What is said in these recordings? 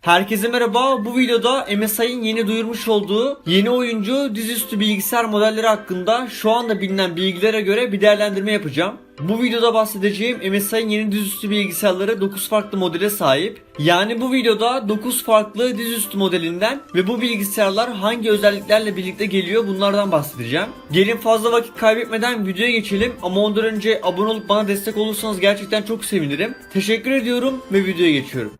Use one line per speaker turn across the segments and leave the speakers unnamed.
Herkese merhaba. Bu videoda MSI'nin yeni duyurmuş olduğu yeni oyuncu dizüstü bilgisayar modelleri hakkında şu anda bilinen bilgilere göre bir değerlendirme yapacağım. Bu videoda bahsedeceğim MSI'nin yeni dizüstü bilgisayarları 9 farklı modele sahip. Yani bu videoda 9 farklı dizüstü modelinden ve bu bilgisayarlar hangi özelliklerle birlikte geliyor bunlardan bahsedeceğim. Gelin fazla vakit kaybetmeden videoya geçelim ama ondan önce abone olup bana destek olursanız gerçekten çok sevinirim. Teşekkür ediyorum ve videoya geçiyorum.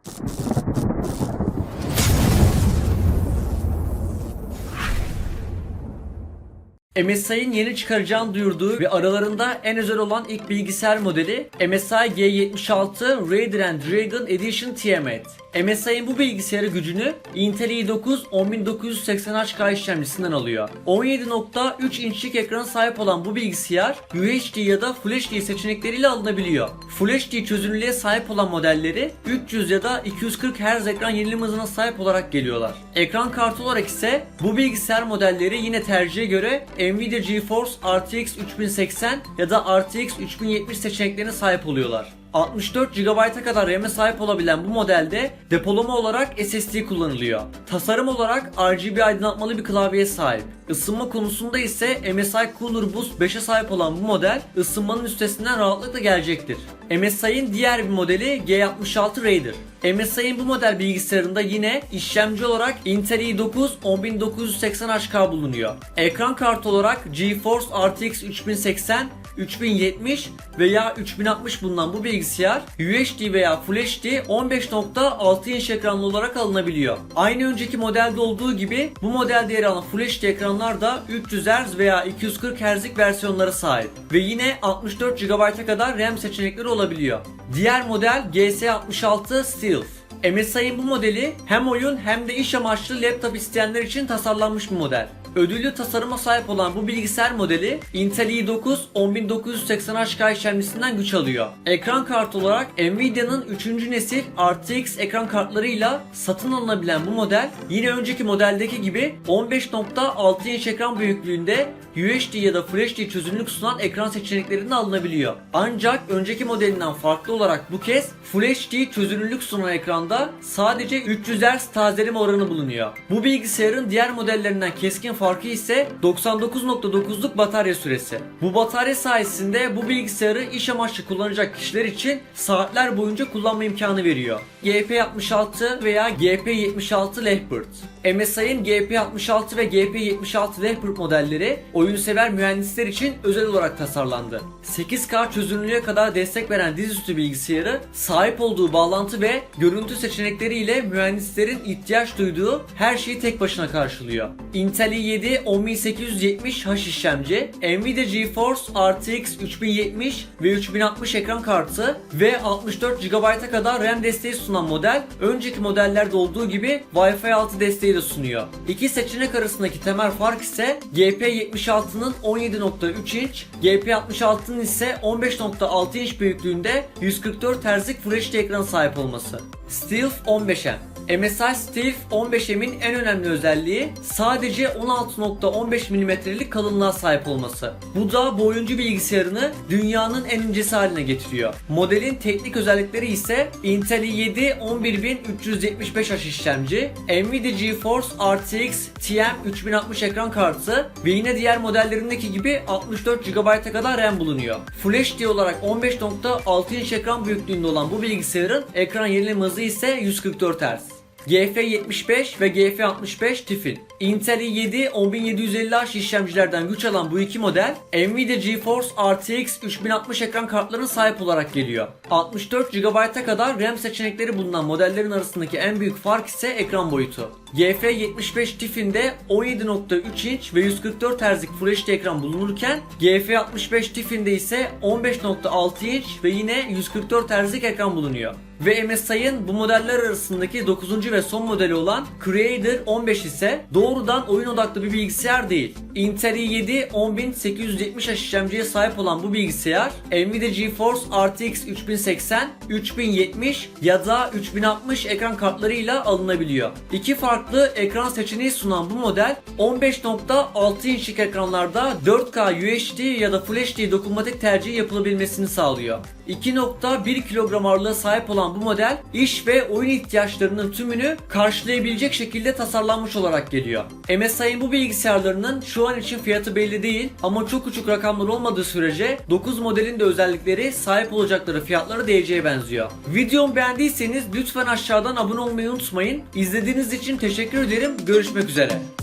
MSI'nin yeni çıkaracağını duyurduğu ve aralarında en özel olan ilk bilgisayar modeli MSI G76 Raider Dragon Edition TMT. MSI'nin bu bilgisayarı gücünü Intel i9 10980HK işlemcisinden alıyor. 17.3 inçlik ekrana sahip olan bu bilgisayar UHD ya da Full HD seçenekleriyle alınabiliyor. Full HD çözünürlüğe sahip olan modelleri 300 ya da 240 Hz ekran yenileme hızına sahip olarak geliyorlar. Ekran kartı olarak ise bu bilgisayar modelleri yine tercihe göre Nvidia GeForce RTX 3080 ya da RTX 3070 seçeneklerine sahip oluyorlar. 64 GB'a kadar RAM'e sahip olabilen bu modelde depolama olarak SSD kullanılıyor. Tasarım olarak RGB aydınlatmalı bir klavyeye sahip. Isınma konusunda ise MSI Cooler Boost 5'e sahip olan bu model ısınmanın üstesinden rahatlıkla gelecektir. MSI'nin diğer bir modeli G66 Raider. MSI'nin bu model bilgisayarında yine işlemci olarak Intel i9 10980HK bulunuyor. Ekran kartı olarak GeForce RTX 3080 3070 veya 3060 bulunan bu bilgisayar UHD veya Full HD 15.6 inç ekranlı olarak alınabiliyor. Aynı önceki modelde olduğu gibi bu modelde yer alan Full HD ekranlar da 300 Hz veya 240 Hz'lik versiyonlara sahip ve yine 64 GB'a kadar RAM seçenekleri olabiliyor. Diğer model GS66 Stealth. MSI'nin bu modeli hem oyun hem de iş amaçlı laptop isteyenler için tasarlanmış bir model. Ödüllü tasarıma sahip olan bu bilgisayar modeli Intel i9 10980HK işlemcisinden güç alıyor. Ekran kartı olarak Nvidia'nın 3. nesil RTX ekran kartlarıyla satın alınabilen bu model yine önceki modeldeki gibi 15.6 inç ekran büyüklüğünde UHD ya da Full HD çözünürlük sunan ekran seçeneklerinde alınabiliyor. Ancak önceki modelinden farklı olarak bu kez Full HD çözünürlük sunan ekranda sadece 300 Hz tazeleme oranı bulunuyor. Bu bilgisayarın diğer modellerinden keskin farkı ise 99.9'luk batarya süresi. Bu batarya sayesinde bu bilgisayarı iş amaçlı kullanacak kişiler için saatler boyunca kullanma imkanı veriyor. GP66 veya GP76 Leopard. MSI'nin GP66 ve GP76 Leopard modelleri oyunsever mühendisler için özel olarak tasarlandı. 8K çözünürlüğe kadar destek veren dizüstü bilgisayarı sahip olduğu bağlantı ve görüntü seçenekleriyle mühendislerin ihtiyaç duyduğu her şeyi tek başına karşılıyor. Intel i7 10870H işlemci, Nvidia GeForce RTX 3070 ve 3060 ekran kartı ve 64 GB'a kadar RAM desteği sunan model, önceki modellerde olduğu gibi Wi-Fi 6 desteği de sunuyor. İki seçenek arasındaki temel fark ise GP76'nın 17.3 inç, GP66'nın ise 15.6 inç büyüklüğünde 144 Hz'lik Full HD ekrana sahip olması. Stealth 15M MSI Stealth 15M'in en önemli özelliği sadece 16.15 mm'lik kalınlığa sahip olması. Bu da bu oyuncu bilgisayarını dünyanın en incesi haline getiriyor. Modelin teknik özellikleri ise Intel i7 11375H işlemci, Nvidia GeForce RTX TM 3060 ekran kartı ve yine diğer modellerindeki gibi 64 GB'a kadar RAM bulunuyor. Full HD olarak 15.6 inç ekran büyüklüğünde olan bu bilgisayarın ekran yenileme hızı ise 144 Hz. GF75 ve GF65 Tiffin. Intel i7 10750H işlemcilerden güç alan bu iki model Nvidia GeForce RTX 3060 ekran kartlarına sahip olarak geliyor. 64 GB'a kadar RAM seçenekleri bulunan modellerin arasındaki en büyük fark ise ekran boyutu. GF75 Tiffin'de 17.3 inç ve 144 Hz'lik Full HD ekran bulunurken GF65 Tiffin'de ise 15.6 inç ve yine 144 Hz'lik ekran bulunuyor. Ve MSI'ın bu modeller arasındaki 9. ve son modeli olan Creator 15 ise doğrudan oyun odaklı bir bilgisayar değil. Intel i7 10870H işlemciye sahip olan bu bilgisayar Nvidia GeForce RTX 3080, 3070 ya da 3060 ekran kartlarıyla alınabiliyor. İki farklı ekran seçeneği sunan bu model 15.6 inçlik ekranlarda 4K UHD ya da Full HD dokunmatik tercih yapılabilmesini sağlıyor. 2.1 kilogram ağırlığa sahip olan bu model iş ve oyun ihtiyaçlarının tümünü karşılayabilecek şekilde tasarlanmış olarak geliyor. MSI'nin bu bilgisayarlarının şu an için fiyatı belli değil ama çok uçuk rakamlar olmadığı sürece 9 modelin de özellikleri sahip olacakları fiyatlara değeceğe benziyor. Videomu beğendiyseniz lütfen aşağıdan abone olmayı unutmayın. İzlediğiniz için teşekkür ederim. Görüşmek üzere.